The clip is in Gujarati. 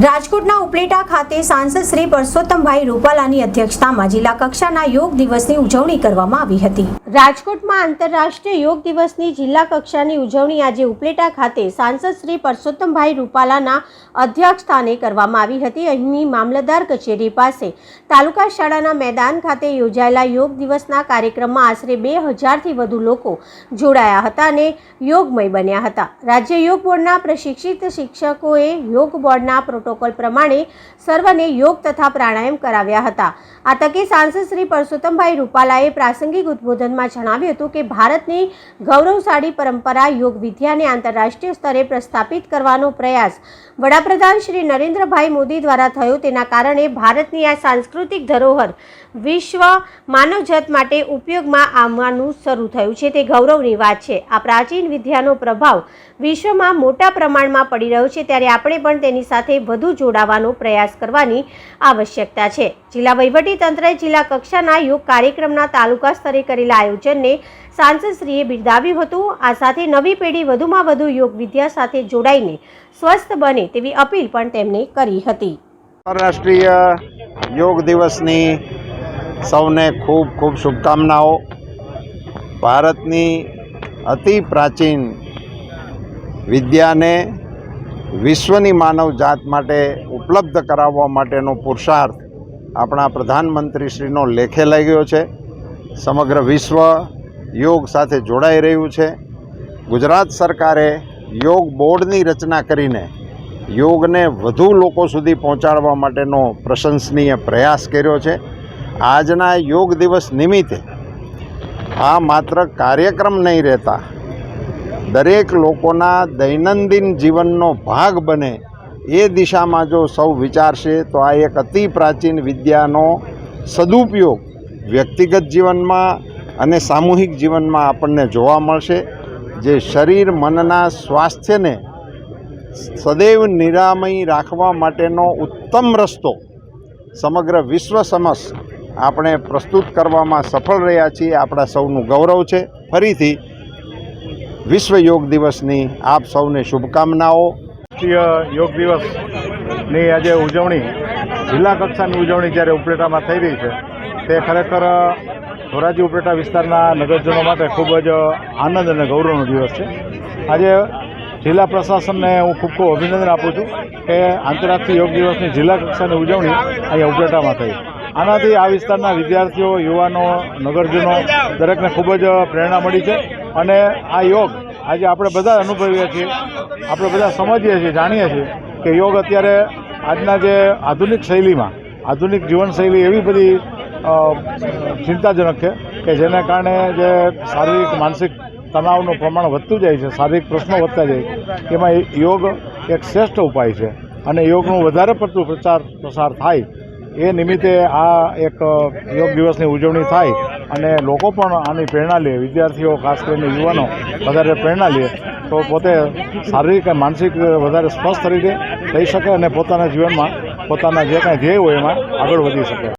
રાજકોટના ઉપલેટા ખાતે સાંસદ શ્રી પરસોત્તમભાઈ રૂપાલાની અધ્યક્ષતામાં જિલ્લા કક્ષાના યોગ દિવસની ઉજવણી કરવામાં આવી હતી. રાજકોટમાં આંતરરાષ્ટ્રીય યોગ દિવસની જિલ્લા કક્ષાની ઉજવણી આજે ઉપલેટા ખાતે સાંસદ શ્રી પરસોત્તમભાઈ રૂપાલાના અધ્યક્ષસ્થાને કરવામાં આવી હતી. અહીંની મામલતદાર કચેરી પાસે તાલુકા શાળાના મેદાન ખાતે યોજાયેલા યોગ દિવસના કાર્યક્રમમાં આશરે બે હજારથી વધુ લોકો જોડાયા હતા અને યોગમય બન્યા હતા. રાજ્ય યોગ બોર્ડના પ્રશિક્ષિત શિક્ષકોએ યોગ બોર્ડના પ્રોટોકોલ પ્રમાણે સર્વને યોગ તથા પ્રાણાયામ કરાવ્યા હતા. આ તકે સાંસદ શ્રી પરસોત્તમભાઈ રૂપાલાએ પ્રાસંગિક ઉદબોધનમાં જણાવ્યું હતું કે ભારતની ગૌરવશાળી પરંપરા, યોગ વિદ્યાને આંતરરાષ્ટ્રીય સ્તરે પ્રસ્થાપિત કરવાનો પ્રયાસ વડાપ્રધાન શ્રી નરેન્દ્રભાઈ મોદી દ્વારા થયો તેના કારણે ભારતની આ સાંસ્કૃતિક ધરોહર વિશ્વ માનવજાત માટે ઉપયોગમાં આવવાનું શરૂ થયું છે. તે ગૌરવની વાત છે. આ પ્રાચીન વિદ્યાનો પ્રભાવ વિશ્વમાં મોટા પ્રમાણમાં પડી રહ્યો છે ત્યારે આપણે પણ તેની સાથે વધુ જોડાવાનો પ્રયાસ કરવાની આવશ્યકતા છે. જિલ્લા વહીવટી તંત્રએ જિલ્લા કક્ષાના યોગ કાર્યક્રમના તાલુકા સ્તરે કરેલા આયોજનને સાંસદશ્રીએ બિરદાવ્યું હતું. આ સાથે નવી પેઢી વધુમાં વધુ યોગ વિદ્યા સાથે જોડાઈને સ્વસ્થ બને તેવી અપીલ પણ તેમણે કરી હતી. આંતરરાષ્ટ્રીય યોગ દિવસની સૌને ખૂબ ખૂબ શુભકામનાઓ. ભારતની અતિ પ્રાચીન વિદ્યાને વિશ્વની માનવ જાત માટે ઉપલબ્ધ કરાવવા માટેનો પુરુષાર્થ આપણા પ્રધાનમંત્રીશ્રીનો લેખે લાગ્યો છે. સમગ્ર વિશ્વ યોગ સાથે જોડાઈ રહ્યું છે. ગુજરાત સરકારે યોગ બોર્ડની રચના કરીને યોગને વધુ લોકો સુધી પહોંચાડવા માટેનો પ્રશંસનીય પ્રયાસ કર્યો છે. આજના યોગ દિવસ નિમિત્તે આ માત્ર કાર્યક્રમ નહીં રહેતા, દરેક લોકોના દૈનંદિન જીવનનો ભાગ બને એ દિશામાં જો સૌ વિચારશે તો આ એક અતિ પ્રાચીન વિદ્યાનો સદુપયોગ વ્યક્તિગત જીવનમાં અને સામૂહિક જીવનમાં આપણને જોવા મળશે, જે શરીર, મનના સ્વાસ્થ્યને સદૈવ નિરામય રાખવા માટેનો ઉત્તમ રસ્તો સમગ્ર વિશ્વ સમક્ષ આપણે પ્રસ્તુત કરવામાં સફળ રહ્યા છીએ. આપણા સૌનું ગૌરવ છે. ફરીથી વિશ્વ યોગ દિવસની આપ સૌને શુભકામનાઓ. રાષ્ટ્રીય યોગ દિવસની આજે ઉજવણી, જિલ્લા કક્ષાની ઉજવણી જ્યારે ઉપલેટામાં થઈ રહી છે, તે ખરેખર ધોરાજી ઉપલેટા વિસ્તારના નગરજનો માટે ખૂબ જ આનંદ અને ગૌરવનો દિવસ છે. આજે જિલ્લા પ્રશાસનને હું ખૂબ ખૂબ અભિનંદન આપું છું કે આંતરરાષ્ટ્રીય યોગ દિવસની જિલ્લા કક્ષાની ઉજવણી અહીંયા ઉપલેટામાં થઈ. આનાથી આ વિસ્તારના વિદ્યાર્થીઓ, યુવાનો, નગરજનો દરેકને ખૂબ જ પ્રેરણા મળી છે અને આ યોગ આજે આપણે બધા અનુભવીએ છીએ, આપણે બધા સમજીએ છીએ, જાણીએ છીએ કે યોગ અત્યારે આજના જે આધુનિક શૈલીમાં, આધુનિક જીવનશૈલી એવી બધી ચિંતાજનક છે કે જેને કારણે જે શારીરિક, માનસિક તણાવનું પ્રમાણ વધતું જાય છે, શારીરિક પ્રશ્નો વધતા જાય એમાં યોગ એક શ્રેષ્ઠ ઉપાય છે અને યોગનું વધારે પડતું પ્રચાર પ્રસાર થાય એ નિમિત્તે આ એક યોગ દિવસની ઉજવણી થાય અને લોકો પણ આની પ્રેરણા લે. વિદ્યાર્થીઓ, ખાસ કરીને યુવાનો, વધારે પ્રેરણા લે. તો પોતે શારીરિક અને માનસિક વધારે સ્વસ્થ રીતે રહી શકે અને પોતાના જીવનમાં પોતાના જે કાંઈ ધ્યેય હોય એમાં આગળ વધી શકે.